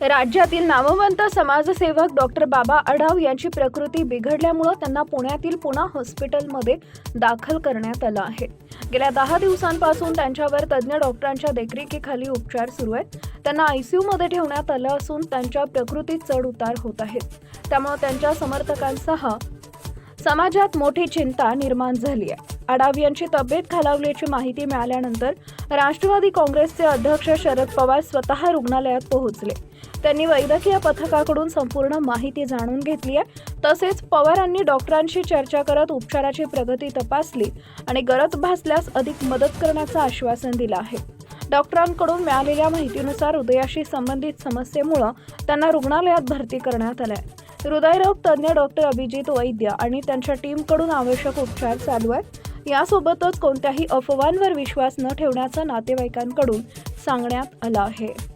राज्यातील नामवंत समाजसेवक डॉक्टर बाबा आढाव यांची प्रकृती बिघडल्यामुळं त्यांना पुण्यातील पुणा हॉस्पिटलमध्ये दाखल करण्यात आलं आहे. गेल्या दहा दिवसांपासून त्यांच्यावर तज्ज्ञ डॉक्टरांच्या देखरेखीखाली उपचार सुरू आहेत. त्यांना आयसीयू मध्ये ठेवण्यात आलं असून त्यांच्या प्रकृतीत चढ उतार होत आहेत त्यामुळे त्यांच्या समर्थकांसह समाजात मोठी चिंता निर्माण झाली आहे. आडाव यांची तब्येत खालावल्याची माहिती मिळाल्यानंतर राष्ट्रवादी काँग्रेसचे अध्यक्ष शरद पवार स्वतः रुग्णालयात पोहोचले. त्यांनी वैद्यकीय पथकाकडून संपूर्ण माहिती जाणून घेतली आहे. तसेच पवारांनी डॉक्टरांशी चर्चा करत उपचाराची प्रगती तपासली आणि गरज भासल्यास अधिक मदत करण्याचं आश्वासन दिलं आहे. डॉक्टरांकडून मिळालेल्या माहितीनुसार हृदयाशी संबंधित समस्येमुळं त्यांना रुग्णालयात भरती करण्यात आलं आहे हृदयरोग तज्ज्ञ डॉक्टर अभिजित वैद्य आणि त्यांच्या टीमकडून आवश्यक उपचार चालू आहेत. यासोबतच कोणत्याही अफवांवर विश्वास न ठेवण्याचं नातेवाईकांकडून सांगण्यात आलं आहे.